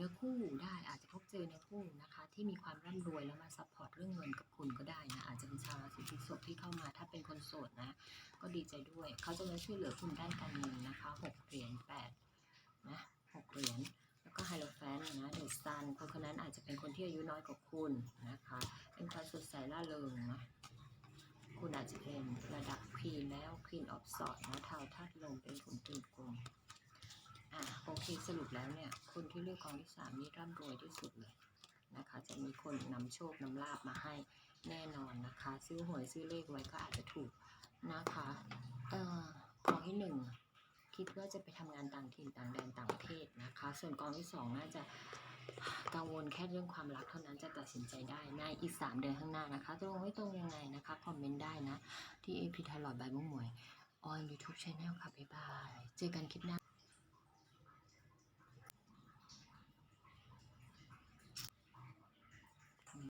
เนื้อคู่ได้อาจจะพบเจอเนื้อคู่นะคะ ที่มีความร่ำรวยแล้วมาซัพพอร์ตเรื่องเงินกับคุณก็ได้นะอาจจะเป็นชาวราศีพฤษภที่เข้ามาถ้าเป็นคนโสดนะ ก็ดีใจด้วย เขาจะมาช่วยเหลือคุณด้านการเงินนะคะหกเหรียญแปดนะหกเหรียญแล้วก็ไฮโลแฟนนะเดอะซันคนคนนั้นอาจจะเป็นคนที่อายุน้อยกว่าคุณนะคะเป็นความสดใสล่าเริงนะคุณอาจจะเป็นระดับควีนแล้วควีนออฟสอดนะเทาธาตุลมเป็นขุนตึงกลม โอเคสรุปแล้วเนี่ยคนที่เลือกกองที่สามนี่ร่ำรวยที่สุดเลยนะคะ จะมีคนนำโชคนำลาบมาให้แน่นอนนะคะ ซื้อหวยซื้อเลขไว้ก็อาจจะถูกนะคะเอ่อกองที่หนึ่งคิดว่าจะไปทำงานต่างถิ่นต่างแดนต่างประเทศนะคะ ส่วนกองที่สองน่าจะกังวลแค่เรื่องความรักเท่านั้นจะตัดสินใจได้ในอีก 3 เดือนข้างหน้านะคะ ตรงไม่ตรงยังไงนะคะคอมเมนต์ได้นะ ที่เอพีทลอดบายมุ้งหมวยออนยูทูบช anel ค่ะ บ๊ายบาย เจอกันคลิปหน้า